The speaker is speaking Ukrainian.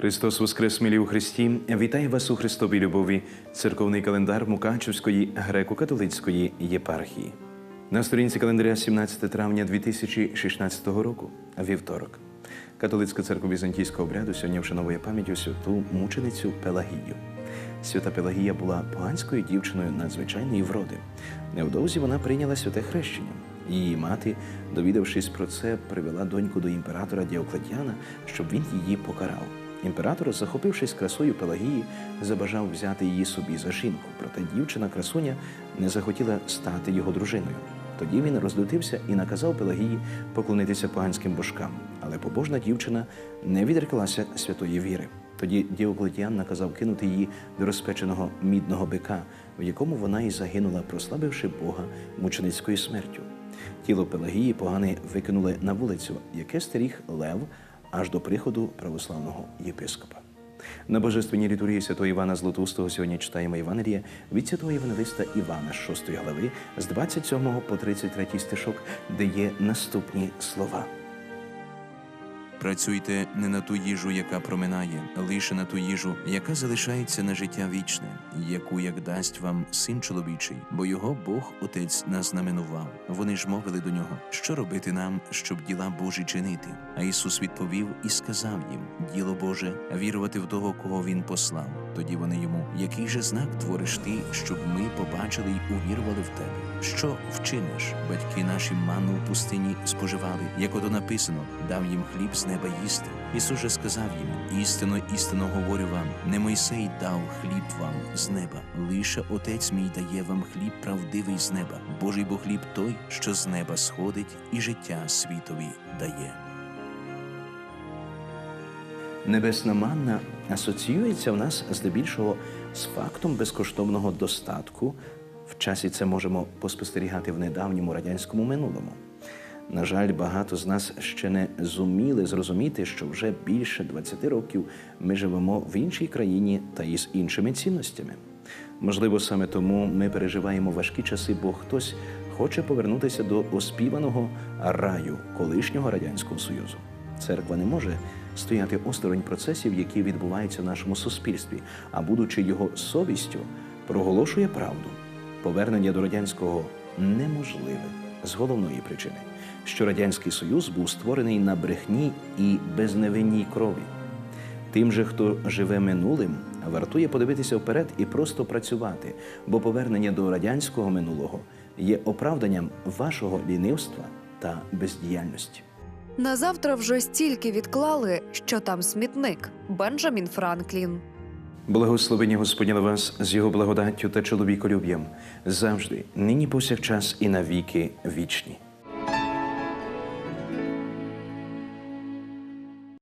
Христос Воскрес, милі у Христі! Вітаю вас у Христовій любові, церковний календар Мукачівської греко-католицької єпархії. На сторінці календаря 17 травня 2016 року, вівторок. Католицька церква візантійського обряду сьогодні вшановує пам'ять святу мученицю Пелагію. Свята Пелагія була поганською дівчиною надзвичайної вроди. Невдовзі вона прийняла святе хрещення. Її мати, довідавшись про це, привела доньку до імператора Діоклетіана, щоб він її покарав. Імператор, захопившись красою Пелагії, забажав взяти її собі за жінку. Проте дівчина красуня не захотіла стати його дружиною. Тоді він розлютився і наказав Пелагії поклонитися поганським божкам. Але побожна дівчина не відреклася святої віри. Тоді Діоклетіан наказав кинути її до розпеченого мідного бика, в якому вона і загинула, прославивши Бога мученицькою смертю. Тіло Пелагії погани викинули на вулицю, яке стеріг лев аж до приходу православного єпископа. На божественній літургії святого Івана Златоустого сьогодні читаємо Євангеліє від святого Євангелиста Івана з 6 глави з 27 по 33 стишок, де є наступні слова. Працюйте не на ту їжу, яка проминає, лише на ту їжу, яка залишається на життя вічне, яку як дасть вам син чоловічий, бо його Бог Отець нас знаменував. Вони ж мовили до нього, що робити нам, щоб діла Божі чинити. А Ісус відповів і сказав їм: Діло Боже, вірувати в того, кого Він послав. Тоді вони йому, який же знак твориш ти, щоб ми побачили й увірували в тебе? Що вчиниш? Батьки наші манну в пустині споживали, як ото написано, дав їм хліб з неба їсти. Ісус же сказав їм: істинно, істинно говорю вам, не Мойсей дав хліб вам з неба, лише Отець мій дає вам хліб правдивий з неба. Божий бо хліб той, що з неба сходить, і життя світові дає. Небесна манна асоціюється в нас здебільшого з фактом безкоштовного достатку. В часі це можемо поспостерігати в недавньому радянському минулому. На жаль, багато з нас ще не зуміли зрозуміти, що вже більше 20 років ми живемо в іншій країні та із іншими цінностями. Можливо, саме тому ми переживаємо важкі часи, бо хтось хоче повернутися до оспіваного раю колишнього радянського союзу. Церква не може стояти осторонь процесів, які відбуваються в нашому суспільстві, а будучи його совістю, проголошує правду. Повернення до радянського неможливе з головної причини, що радянський союз був створений на брехні і безневинній крові. Тим же, хто живе минулим, вартує подивитися вперед і просто працювати, бо повернення до радянського минулого є оправданням вашого лінивства та бездіяльності. На завтра вже стільки відклали, що там смітник Бенджамін Франклін. Благословення Господня на вас з його благодаттю та чоловіколюб'ям завжди, нині повсякчас і навіки вічні.